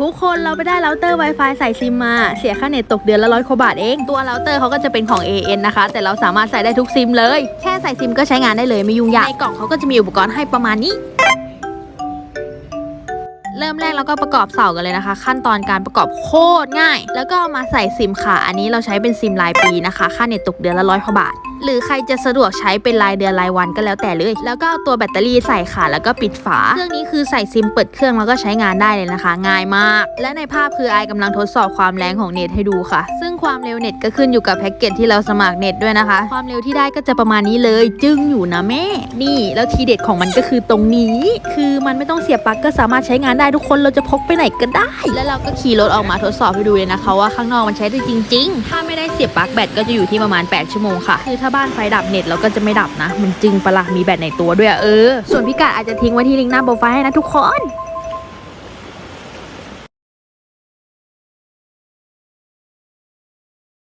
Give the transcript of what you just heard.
ทุกคนเราไปได้เราเตอร์ Wi-Fi ใส่ซิมมา เสียค่าเน็ตตกเดือนละร้อยกว่าบาทเอง ตัวเราเตอร์เขาก็จะเป็นของ AN นะคะ แต่เราสามารถใส่ได้ทุกซิมเลย แค่ใส่ซิมก็ใช้งานได้เลยไม่ยุ่งยาก ในกล่องเขาก็จะมีอุปกรณ์ให้ประมาณนี้ เริ่มแรกเราก็ประกอบเสากันเลยนะคะ ขั้นตอนการประกอบโคตรง่าย แล้วก็เอามาใส่ซิมค่ะ อันนี้เราใช้เป็นซิมรายปีนะคะ ค่าเน็ตตกเดือนละร้อยกว่าบาท หรือใครจะสะดวกใช้เป็นรายเดือนรายวันก็แล้วแต่เลย แล้วก็เอาตัวแบตเตอรี่ใส่ค่ะแล้วก็ปิดฝา เครื่องนี้คือใส่ซิมเปิดเครื่องแล้วก็ใช้งานได้เลยนะคะ ง่ายมาก และในภาพคือไอายกำลังทดสอบความแรงของเน็ตให้ดูค่ะ ซึ่งความเร็วเน็ตก็ขึ้นอยู่กับแพ็กเกจที่เราสมัครเน็ตด้วยนะคะ ความเร็วที่ได้ก็จะประมาณนี้เลย จึงอยู่นะแม่ นี่แล้วทีเด็ดของมันก็คือตรงนี้ คือมันไม่ต้องเสียบปลั๊กก็สามารถใช้งานได้ทุกคนเราจะพกไปไหนก็ได้ แล้วเราก็ขี่รถออกมาทดสอบให้ดูเลยนะคะว่าข้างนอกมันใช้ได้จริง ๆ ถ้าไม่ได้เสียบปลั๊กแบตก็จะอยู่ที่ประมาณ 8 ชั่วโมงค่ะคือถ้าบ้านไฟดับเน็ตเราก็จะไม่ดับนะ มันจึงประหลาดมีแบตในตัวด้วยอะเออ ส่วนพิกัดอาจจะทิ้งไว้ที่ลิงก์หน้าโปรไฟล์ให้นะทุกคน